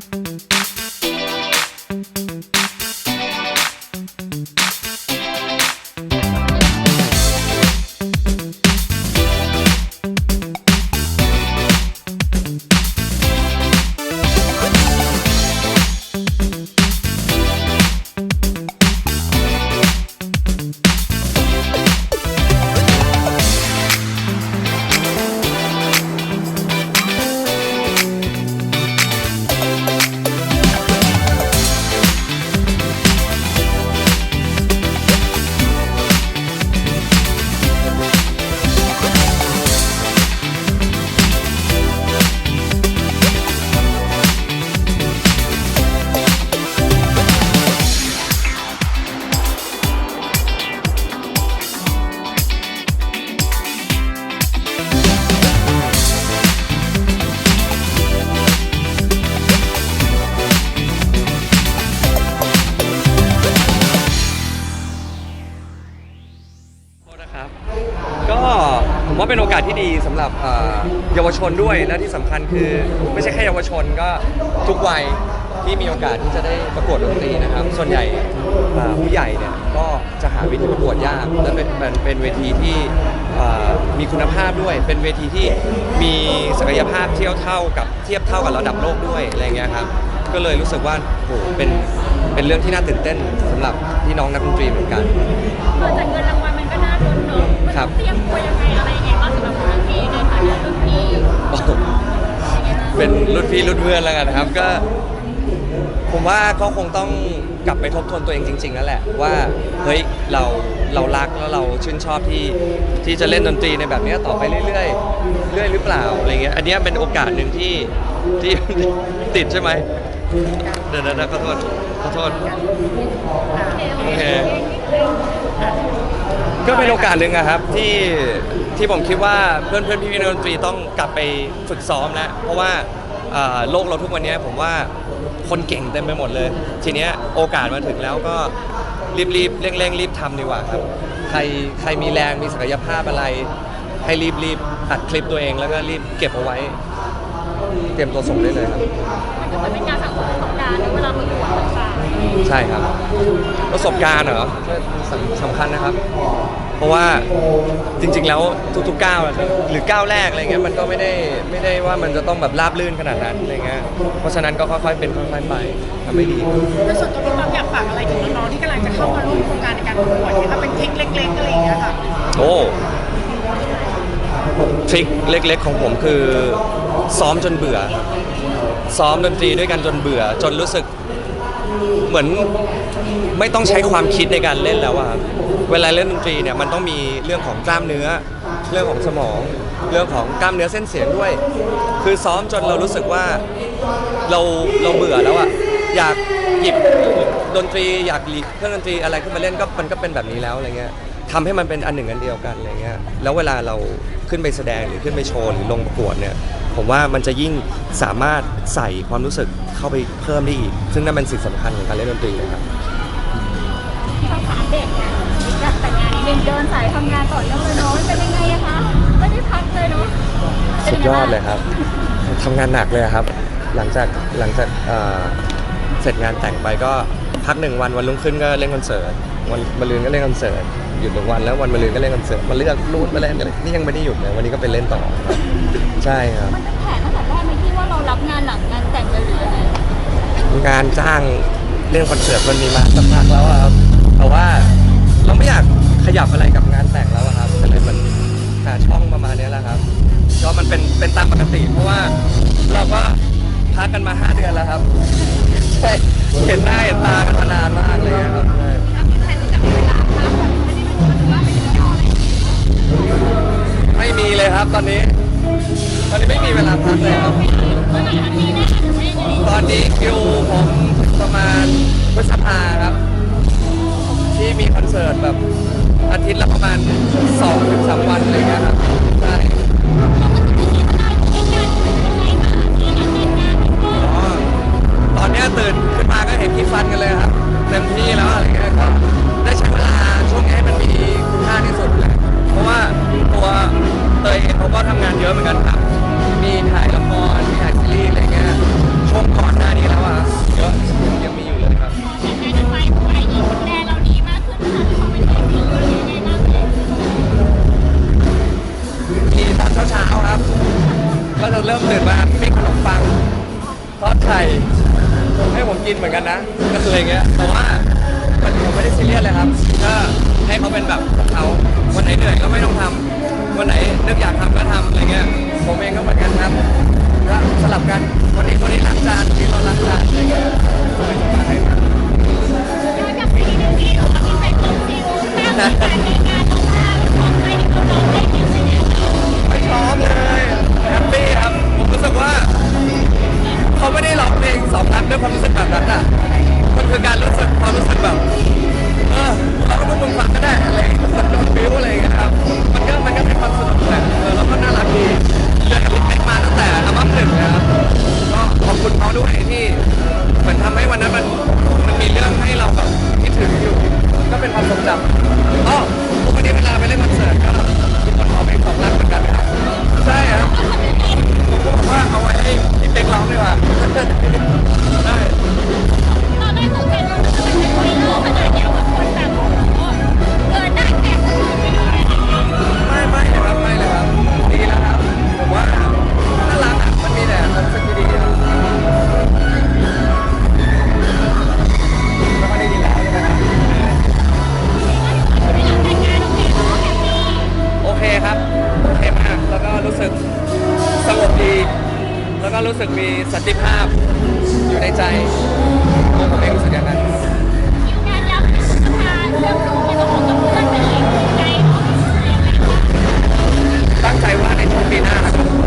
โท ดีสำหรับเยาวชนด้วยและที่สำคัญคือไม่ใช่แค่เยาวชนก็ทุกวัยที่มีโอกาสที่จะได้ประกวดดนตรีนะครับ ส่วนใหญ่ผู้ใหญ่เนี่ยก็จะหาเวทีประกวดยากและเป็นเป็นเวทีที่มีคุณภาพด้วย เป็นเวทีที่มีศักยภาพเทียบเท่ากับเทียบเท่ากับระดับโลกด้วยอะไรเงี้ยครับก็เลยรู้สึกว่าโหเป็นเป็นเรื่องที่น่าตื่นเต้นสำหรับพี่น้องนักดนตรีเหมือนกันนอกจากเงินรางวัล มันก็น่าลุ้นเนอะมันครับ เตรียมตัวยังไงอะไรยังไงบ้างสำหรับรุ่นพี่ในฐานะรุ่นพี่เป็นรุ่นพี่รุ่นเพื่อนแล้วกันนะครับก็ ผมว่าก็คงต้องกลับไปทบทวนตัวเองจริงๆแล้วแหละว่าเฮ้ยเราเรารักแล้วเราชื่นชอบที่ที่จะเล่นดนตรีในแบบเนี้ยต่อไปเรื่อยๆเรื่อยหรือเปล่าอะไรเงี้ยอันเนี้ยเป็นโอกาสหนึ่งที่ที่ ติดใช่ไหมเดี๋ยวนะขอโทษขอโทษโอเค ก็เป็นโอกาสหนึ่งอะครับที่ที่ผมคิดว่าเพื่อนเพื่อนพี่พี่นักดนตรีต้องกลับไปฝึกซ้อมแล้วเพราะว่าเอ่อโลกเราทุกวันนี้ผมว่าคนเก่งเต็มไปหมดเลย ทีเนี้ยโอกาสมาถึงแล้วก็รีบรีบเร่งเร่งรีบทำดีกว่าครับใครใครมีแรงมีศักยภาพอะไร ให้รีบรีบอัดคลิปตัวเองแล้วก็รีบเก็บเอาไว้ เตรียมตัวส่งได้เลยครับ มันเป็นการสั่งสมประสบการณ์ในเวลาประกวด ใช่ครับ ประสบการณ์เหรอสำสำคัญนะครับ เพราะว่าจริง ๆ แล้วทุกๆก้าวอะหรือก้าวแรกอะไรเงี้ยมันก็ไม่ได้ไม่ได้ว่ามันจะต้องแบบราบลื่นขนาดนั้นอะไรเงี้ยเพราะฉะนั้นก็ค่อยๆเป็นค่อยๆไปทำให้ดีโดยส่วนตัวพี่ป๊อปอยากฝากอะไรถึงน้องๆที่กำลังจะเข้ามาร่วมโครงการในการประกวดเนี่ยถ้าเป็นทริคเล็กๆอะไรอย่างเงี้ยค่ะโอ้ทริคเล็ก ๆ ของผมคือซ้อมจนเบื่อครับซ้อมดนตรีด้วยกันจนเบื่อ จนรู้สึก เหมือนไม่ต้องใช้ความคิดในการเล่นแล้วอะครับเวลาเล่นดนตรีเนี่ยมันต้องมีเรื่องของกล้ามเนื้อ เรื่องของสมอง เรื่องของกล้ามเนื้อเส้นเสียงด้วย คือซ้อมจนเรารู้สึกว่าเราเราเบื่อแล้วอะอยากหยิบดนตรีอยากหยิบเครื่องดนตรีอะไรขึ้นมาเล่นก็มันก็เป็นแบบนี้แล้วอะไรเงี้ยทำให้มันเป็นอันหนึ่งอันเดียวกันอะไรเงี้ยแล้วเวลาเราขึ้นไปแสดงหรือขึ้นไปโชว์หรือลงประกวดเนี่ย ผมว่ามันจะยิ่งสามารถใส่ความรู้สึกเข้าไปเพิ่มได้อีก ซึ่งนั่นเป็นสิ่งสำคัญของการเล่นดนตรีเลยครับๆเขาถามเด็กไงอยากแต่งงานนิดนึงเดินสายทำงานต่อเนื่องเลยเนาะมันเป็นยังไงอะคะไม่ได้พักเลยเนาะสุดยอดเลยครับทำงานหนักเลยครับ หลังจากหลังจากเอ่อเสร็จงานแต่งไปก็พักหนึ่งวันวันรุ่งขึ้นก็เล่นคอนเสิร์ตวันมะรืนก็เล่นคอนเสิร์ตหยุดหนึ่งวันแล้ววันมะรืนก็เล่นคอนเสิร์ตมาเลือกรูดมาเล่นอะไรนี่ยังไม่ได้หยุดเลยวันนี้ก็ไปเล่นต่อครับ ใช่ครับมันเป็นแผนตั้งแต่แรกไหมที่ว่าเรารับงานหลังงานแต่งเลยหรือยังไงงานจ้างเล่นคอนเสิร์ตมันมีมาสักพักแล้วอะครับแต่ว่าเราไม่อยากขยับอะไรกับงานแต่งแล้วอะครับก็เลยมันหาช่องประมาณนี้แหละครับก็มันเป็นเป็นตามปกติ เพราะว่าเราก็พักกันมา5เดือนแล้วครับใช่เห็นหน้าเห็นตากันมานานมากเลยอะครับใช่ ไม่มีเลยครับตอนนี้ ตอนนี้ไม่มีเวลาพักเลยครับ ตอนนี้คิวผมประมาณพฤษภาครับ ที่มีคอนเสิร์ตแบบอาทิตย์ละประมาณ2ถึง3วันอะไรเงี้ยครับ ใช่ เริ่มตื่นมามีขนมปังทอดไข่ให้ผมกินเหมือนกันนะก็คืออะไรเงี้ยแต่ว่ามันผมไม่ได้ซีเรียสเลยครับก็ให้เขาเป็นแบบเขาวันไหนเหนื่อยก็ไม่ต้องทำวันไหนนึกอยากทำก็ทำอะไรเงี้ยผมเองก็เหมือนกันครับก็สลับกันวันนี้วันนี้ล้างจานที่เราล้างจานอะไรเงี้ยย้อนกลัไปนินนู 복잡. สึกมีสติภาพอยู่ในใจตัวผมเรู้สึกอย่างนั้นตั้งใจว่าในช่วงปีหน้านะครับ